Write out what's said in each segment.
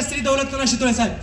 शास्त्री दौलतराव शितोळे साहेब?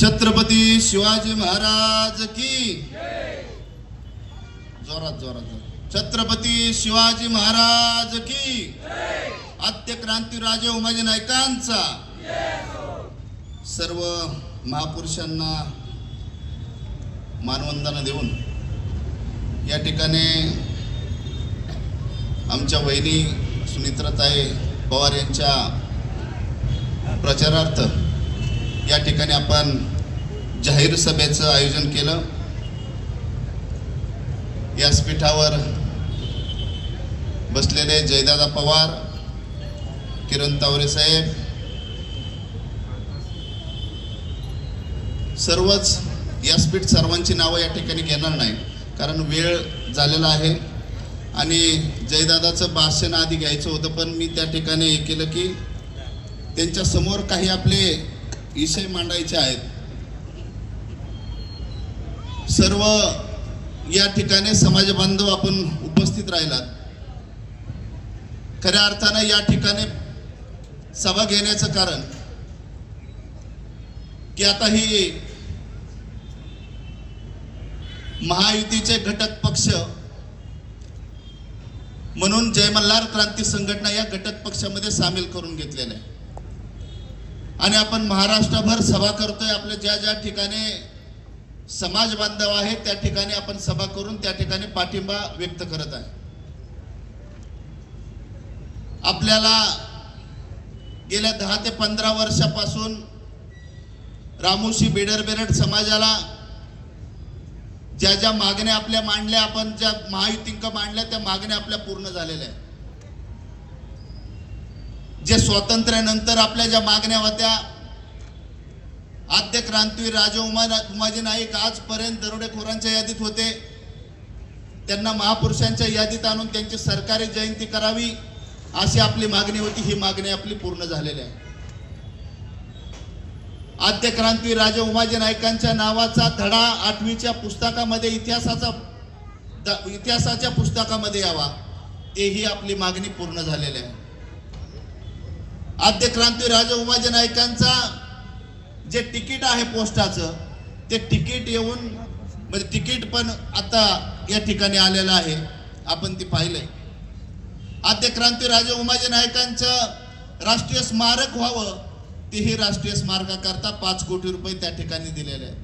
छत्रपती शिवाजी महाराज की? जोरात जोरात जोरात. छत्रपती शिवाजी महाराज की? आद्य क्रांती राजे उमाजी नायकांचा सर्व महापुरुषांना मानवंदना देऊन या ठिकाणी आमच्या वहिनी सुनित्राताई पवार यांच्या प्रचारार्थ या ठिकाणी आपण जाहीर सभेचं आयोजन केलं. व्यासपीठावर बसलेले जयदादा पवार किरण तावरे साहेब सर्वच व्यासपीठ सर्वांची नावं या ठिकाणी घेणार नाही कारण वेळ झालेला आहे. आणि जयदादाचं भाषण आधी घ्यायचं होतं पण मी त्या ठिकाणी हे केलं की त्यांच्यासमोर काही आपले विषय मांडायचे आहेत. सर्व या ठिकाणी समाज बांधव आपण उपस्थित राहिलात. खऱ्या अर्थानं या ठिकाणी सभा घेण्याचं कारण की आता ही महायुतीचे घटक पक्ष म्हणून जय मल्हार क्रांती संघटना या घटक पक्षामध्ये सामील करून घेतलेल्या आहे आणि आपण महाराष्ट्रभर सभा करतोय. आपल्या ज्या ज्या ठिकाणी समाज बांधव आहे त्या ठिकाणी आपण सभा करून त्या ठिकाणी पाठिंबा व्यक्त करत आहे. आपल्याला गेल्या दहा ते पंधरा वर्षापासून रामोशी बेडर बेरड समाजाला ज्या ज्या मागण्या आपल्या मांडल्या आपण ज्या महायुतींक मांडल्या त्या मागण्या आपल्या पूर्ण झालेल्या आहेत. जे स्वातंत्र्यानंतर आपल्या ज्या मागण्या होत्या आद्य क्रांतीवीर राजा उमा उमाजी नाईक आजपर्यंत दरोडेखोरांच्या यादीत होते. त्यांना महापुरुषांच्या यादीत आणून त्यांची सरकारी जयंती करावी अशी आपली मागणी होती ही मागणी आपली पूर्ण झालेली आहे. आद्य क्रांती राजे उमाजी नायकांच्या नावाचा धडा आठवीच्या पुस्तकामध्ये इतिहासाचा इतिहासाच्या पुस्तकामध्ये यावा. तेही आपली मागणी पूर्ण झालेली आहे. आद्य क्रांती राजा उमाजी नायकांचा जे तिकीट आहे पोस्टाचं ते तिकीट येऊन म्हणजे तिकीट पण आता या ठिकाणी आलेलं आहे. आपण ती पाहिलंय. आद्य क्रांती राजा उमाजी नायकांचं राष्ट्रीय स्मारक व्हावं तेही राष्ट्रीय स्मारकाकरता पाच कोटी रुपये त्या ठिकाणी दिलेले आहेत.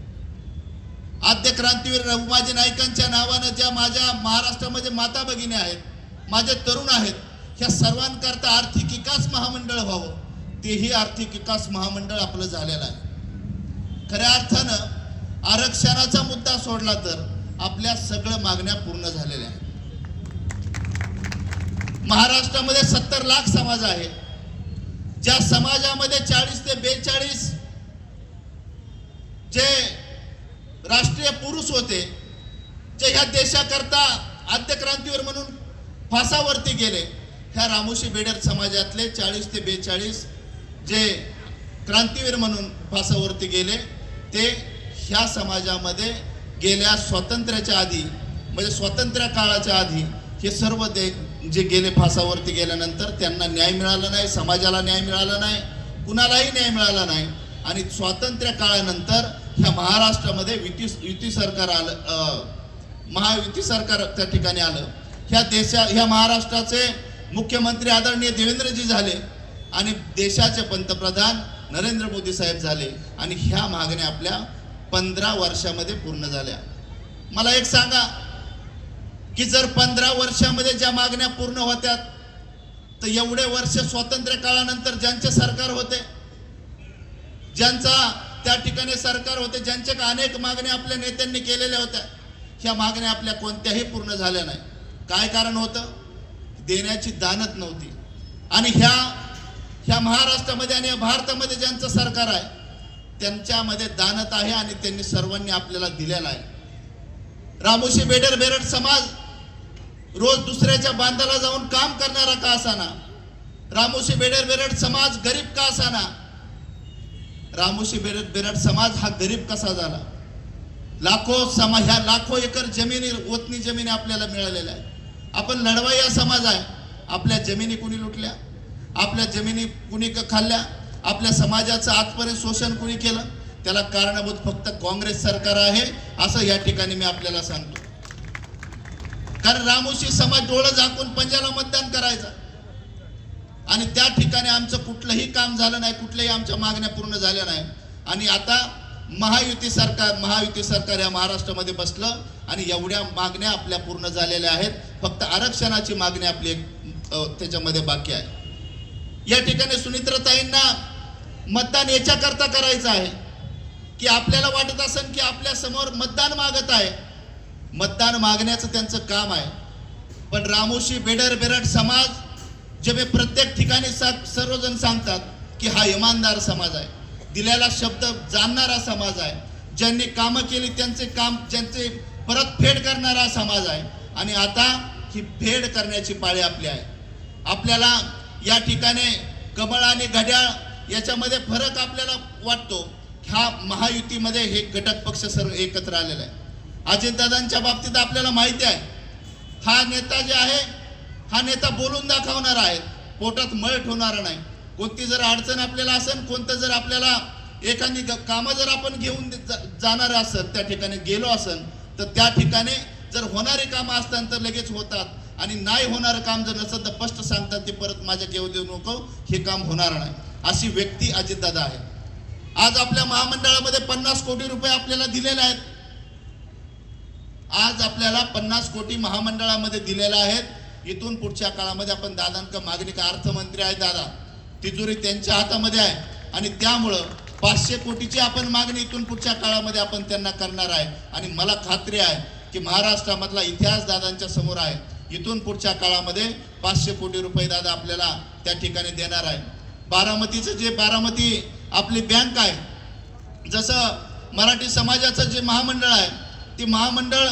आद्य क्रांतीवीर रघुमाजी नाईकांच्या नावानं ज्या माझ्या महाराष्ट्रामध्ये माता भगिनी आहेत माझे तरुण आहेत ह्या सर्वांकरता आर्थिक विकास महामंडळ व्हावं तेही आर्थिक विकास महामंडळ आपलं झालेलं आहे. खऱ्या अर्थानं आरक्षणाचा मुद्दा सोडला तर आपल्या सगळ्या मागण्या पूर्ण झालेल्या आहेत. महाराष्ट्रामध्ये सत्तर लाख समाज आहे ज्या समाजामध्ये चाळीस ते बेचाळीस जे राष्ट्रीय पुरुष होते जे ह्या देशाकरता आद्यक्रांतीवर म्हणून फासावरती गेले ह्या रामोशी बेडर समाजातले चाळीस ते बेचाळीस जे क्रांतीवीर म्हणून फासावरती गेले ते ह्या समाजामध्ये गेल्या स्वातंत्र्याच्या आधी म्हणजे स्वातंत्र्य काळाच्या आधी हे सर्व दे जे गेले फासावरती गेल्यानंतर त्यांना न्याय मिळाला नाही समाजाला न्याय मिळाला नाही कुणालाही न्याय मिळाला नाही. आणि स्वातंत्र्य काळानंतर ह्या महाराष्ट्रामध्ये युती युती सरकार आलं महायुती सरकार त्या ठिकाणी आलं. ह्या देशा ह्या महाराष्ट्राचे मुख्यमंत्री आदरणीय देवेंद्रजी झाले आणि देशाचे पंतप्रधान नरेंद्र मोदी साहेब झाले आणि ह्या मागण्या आपल्या पंधरा वर्षामध्ये पूर्ण झाल्या. मला एक सांगा की जर पंधरा वर्षामध्ये ज्या मागण्या पूर्ण होत्या तर एवढे वर्ष स्वातंत्र्य काळानंतर ज्यांचे सरकार होते ज्यांचा त्या ठिकाणी सरकार होते ज्यांच्या अनेक मागण्या आपल्या नेत्यांनी केलेल्या होत्या ह्या मागण्या आपल्या कोणत्याही पूर्ण झाल्या नाही. काय कारण होतं? देण्याची दानत नव्हती. आणि ह्या ह्या महाराष्ट्रामध्ये आणि या भारतामध्ये ज्यांचं सरकार आहे त्यांच्यामध्ये दानत आहे आणि त्यांनी सर्वांनी आपल्याला दिलेला आहे. रामोशी बेडर बेरड समाज रोज दुसऱ्याच्या बांधाला जाऊन काम करणारा का असाना? रामोशी बेडर बेरड समाज गरीब का असाना? रामोशी बेरड बेरड समाज हा गरीब कसा झाला? लाखो समा ह्या लाखो एकर जमिनी ओतनी जमिनी आपल्याला मिळालेल्या आहे आपण लढवय्या समाज आहे. आपल्या जमिनी कुणी लुटल्या? आपल्या जमिनी कुणी खाल्ल्या? आपल्या समाजाचं आजपर्यंत शोषण कुणी केलं? त्याला कारणभूत फक्त काँग्रेस सरकार आहे असं या ठिकाणी मी आपल्याला सांगतो. कारण रामोशी समाज डोळं झाकून पंजाला मतदान करायचं. आणि त्या ठिकाणी आमचं कुठलंही काम झालं नाही कुठल्याही आमच्या मागण्या पूर्ण झाल्या नाही. आणि आता महायुती सरकार महायुती सरकार या महाराष्ट्रामध्ये बसलं आणि एवढ्या मागण्या आपल्या पूर्ण झालेल्या आहेत. फक्त आरक्षणाची मागणी आपली एक त्याच्यामध्ये बाकी आहे. या ठिकाणी सुनित्रताईंना मतदान याच्याकरता करायचं आहे. की आपल्याला वाटत असेल की आपल्यासमोर मतदान मागत आहे. मतदान मागण्याचं त्यांचं काम आहे. पण रामोशी बेडर बेरड समाज जे मी प्रत्येक ठिकाणी सा- सर्वजण सांगतात की हा इमानदार समाज आहे. दिलेला शब्द जाणणारा समाज आहे. ज्यांनी कामं केली त्यांचे काम ज्यांचे परतफेड करणारा समाज आहे. आणि आता ही फेड करण्याची पाळी आपली आहे. आपल्याला या ठिकाणी कमळ आणि घड्याळ याच्यामध्ये फरक आपल्याला वाटतो. ह्या महायुतीमध्ये हे घटक पक्ष सर्व एकत्र आलेलं आहे अजितदादांच्या बाबतीत आपल्याला माहिती आहे. हा नेता जे आहे हा नेता बोलून दाखवणार आहे. पोटात मळ ठेवणारा नाही. कोणती जर अडचण आपल्याला असेल कोणतं जर आपल्याला एखादी ग- कामं जर आपण घेऊन जा- जाणार असत त्या ठिकाणी गेलो असेल तर त्या ठिकाणी जर होणारी कामं असतात तर लगेच होतात. आणि नाही होणारं काम जर नसेल तर स्पष्ट सांगतात ते परत माझ्या घेऊ देऊ नको हे काम होणार नाही. अशी व्यक्ती अजितदादा आहे. आज आपल्या महामंडळामध्ये पन्नास कोटी रुपये आपल्याला दिलेले आहेत. आज आपल्याला पन्नास कोटी महामंडळामध्ये दिलेल्या आहेत. इथून पुढच्या काळामध्ये आपण दादांक मागणी का? अर्थमंत्री आहे दादा. तिजोरी त्यांच्या हातामध्ये आहे. आणि त्यामुळं पाचशे कोटीची आपण मागणी इथून पुढच्या काळामध्ये आपण त्यांना करणार आहे. आणि मला खात्री आहे की महाराष्ट्रामधला इतिहास दादांच्या समोर आहे. इथून पुढच्या काळामध्ये पाचशे कोटी रुपये दादा आपल्याला त्या ठिकाणी देणार आहे. बारामतीचं जे बारामती आपली बँक आहे जसं मराठी समाजाचं जे महामंडळ आहे ते महामंडळ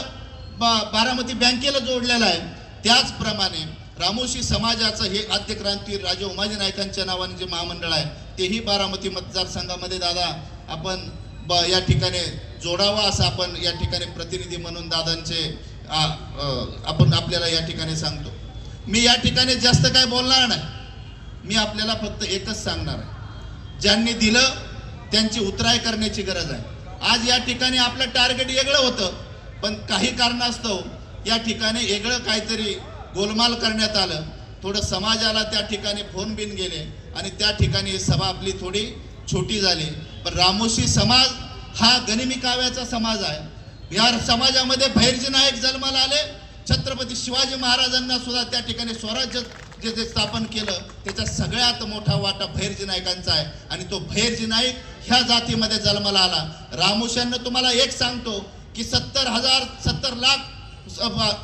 बा बारामती बँकेला जोडलेलं आहे. त्याचप्रमाणे रामोशी समाजाचं हे आद्य क्रांती राजे उमाजी नायकांच्या नावाने जे महामंडळ आहे तेही बारामती मतदारसंघामध्ये दादा आपण ब या ठिकाणी जोडावा असं आपण या ठिकाणी प्रतिनिधी म्हणून दादांचे आपण आपल्याला या ठिकाणी सांगतो. मी या ठिकाणी जास्त काय बोलणार नाही. मी आपल्याला फक्त एकच सांगणार आहे. ज्यांनी दिलं त्यांची उतराय करण्याची गरज आहे. आज या ठिकाणी आपलं टार्गेट वेगळं होतं. पण काही कारणास्तव या ठिकाणी वेगळं काहीतरी गोलमाल करण्यात आलं. थोडं समाजाला त्या ठिकाणी फोन बिन गेले आणि त्या ठिकाणी ही सभा आपली थोडी छोटी झाली. पण रामोशी समाज हा गनिमी काव्याचा समाज आहे. या समाजामध्ये भैरजी नायक जन्माला आले. छत्रपती शिवाजी महाराजांना सुद्धा त्या ठिकाणी स्वराज्य जे जे स्थापन केलं त्याचा सगळ्यात मोठा वाटा भैरजी नायकांचा आहे. आणि तो भैरजी नाईक ह्या जातीमध्ये जन्माला आला. रामोशांना तुम्हाला एक सांगतो की सत्तर हजार सत्तर लाख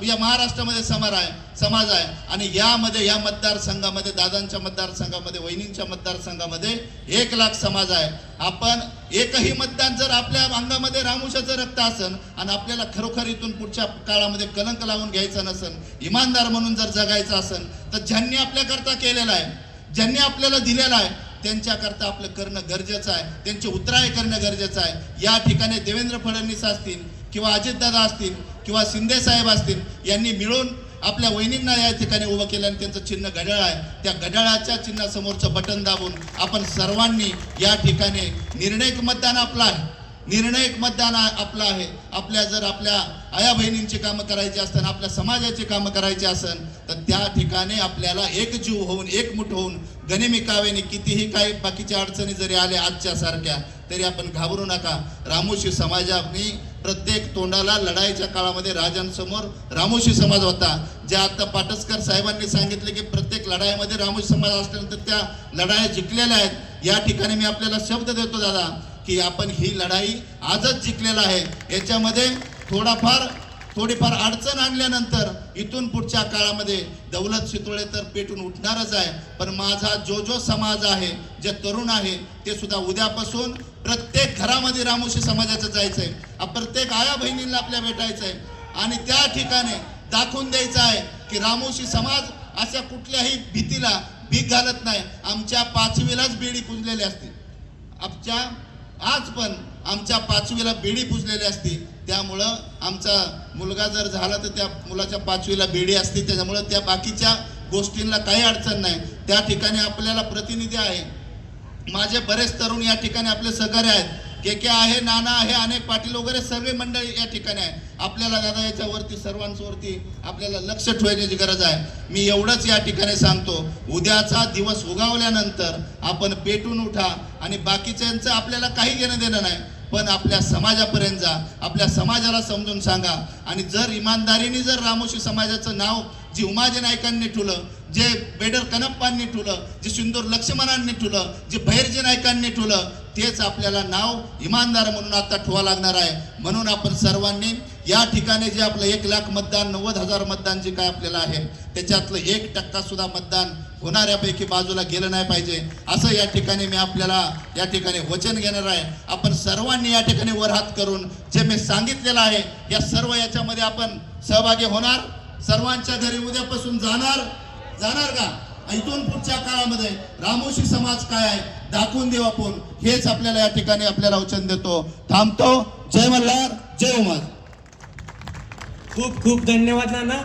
या महाराष्ट्रामध्ये समार आहे समाज आहे. आणि यामध्ये या मतदारसंघामध्ये दादांच्या मतदारसंघामध्ये वहिनींच्या मतदारसंघामध्ये एक लाख समाज आहे. आपण एकही मतदान जर आपल्या अंगामध्ये रामुशाचं रक्त असन आणि आपल्याला खरोखर इथून पुढच्या काळामध्ये कलंक लावून घ्यायचं नसन इमानदार म्हणून जर जगायचं असन तर ज्यांनी आपल्याकरता केलेला आहे ज्यांनी आपल्याला दिलेला आहे त्यांच्याकरता आपलं करणं गरजेचं आहे. त्यांचे उतराय करणं गरजेचं आहे. या ठिकाणी देवेंद्र फडणवीस असतील किंवा अजितदादा असतील किंवा शिंदे साहेब असतील यांनी मिळून आपल्या वहिनींना या ठिकाणी उभं केलं आणि त्यांचं चिन्ह घड्याळ आहे. त्या घड्याळाच्या चिन्हासमोरचं बटन दाबून आपण सर्वांनी या ठिकाणी निर्णय मतदान आपला आहे निर्णायक मतदान आपलं आहे. आपल्या जर आपल्या आया बहिणींची कामं करायची असतात आपल्या समाजाची कामं करायची असेल तर त्या ठिकाणी आपल्याला एकजीव होऊन एकमुठ होऊन गनिमिकावेने कितीही काही बाकीच्या अडचणी जरी आल्या आजच्या सारख्या तरी आपण घाबरू नका. रामोशी समाजाने प्रत्येक तोंडाला लढाईच्या काळामध्ये राजांसमोर रामोशी समाज होता. जे आता पाटसकर साहेबांनी सांगितले की प्रत्येक लढाईमध्ये रामोशी समाज असल्यानंतर त्या लढाया जिंकलेल्या आहेत. या ठिकाणी मी आपल्याला शब्द देतो दादा. की आपण ही लढाई आजच जिंकलेला आहे. याच्यामध्ये थोडाफार थोडीफार अडचण आणल्यानंतर इथून पुढच्या काळामध्ये दौलत शितोळे तर पेटून उठणारच आहे. पण माझा जो जो समाज आहे जे तरुण आहे ते सुद्धा उद्यापासून प्रत्येक घरामध्ये रामोशी समाजाचं जायचं आहे प्रत्येक आया बहिणींना आपल्या भेटायचं आहे आणि त्या ठिकाणी दाखवून द्यायचं आहे की रामोशी समाज अशा कुठल्याही भीतीला भीक घालत नाही. आमच्या पाचवीलाच बेडी पुजलेली असते. आमच्या आज पण आमच्या पाचवीला बेडी पुजलेली असती. त्यामुळं आमचा मुलगा जर झाला तर त्या मुलाच्या पाचवीला बेडी असते. त्याच्यामुळं त्या बाकीच्या गोष्टींना काही अडचण नाही. त्या ठिकाणी आपल्याला प्रतिनिधी आहे. माझे बरेच तरुण या ठिकाणी आपले सहकार्य आहेत. के के आहे नाना आहे अनेक पाटील वगैरे सर्व मंडळी या ठिकाणी आहे. आपल्याला दादा याच्यावरती सर्वांवरती आपल्याला लक्ष ठेवण्याची गरज आहे. मी एवढंच या ठिकाणी सांगतो उद्याचा दिवस उगावल्यानंतर आपण पेटून उठा आणि बाकीच्यांचं आपल्याला काही घेणं देणं नाही पण आपल्या समाजापर्यंत जा आपल्या समाजाला समजून सांगा. आणि जर इमानदारीने जर रामोशी समाजाचं नाव जी उमाजी नायकांनी ठुलं जे बेडर कनप्पांनी ठुलं जे सुंदर लक्ष्मणांनी ठुलं जे भैरजी नायकांनी ठुलं तेच आपल्याला नाव इमानदार म्हणून आता ठेवा लागणार आहे. म्हणून आपण सर्वांनी या ठिकाणी जे आपलं एक लाख मतदान नव्वद हजार मतदान जे काय आपल्याला आहे त्याच्यातलं एक टक्का सुद्धा मतदान होणाऱ्यापैकी बाजूला गेलं नाही पाहिजे. असं या ठिकाणी मी आपल्याला या ठिकाणी वचन घेणार आहे. आपण सर्वांनी या ठिकाणी वर हात करून जे मी सांगितलेलं आहे या सर्व याच्यामध्ये आपण सहभागी होणार. सर्वांच्या घरी उद्यापासून जाणार. जाणार का? इथून पुढच्या काळामध्ये रामोशी समाज काय आहे दाखवून देऊ आपण. हेच आपल्याला या ठिकाणी आपल्याला वचन देतो. थांबतो. जय मल्हार जय उमाज खूप खूप धन्यवाद नाना.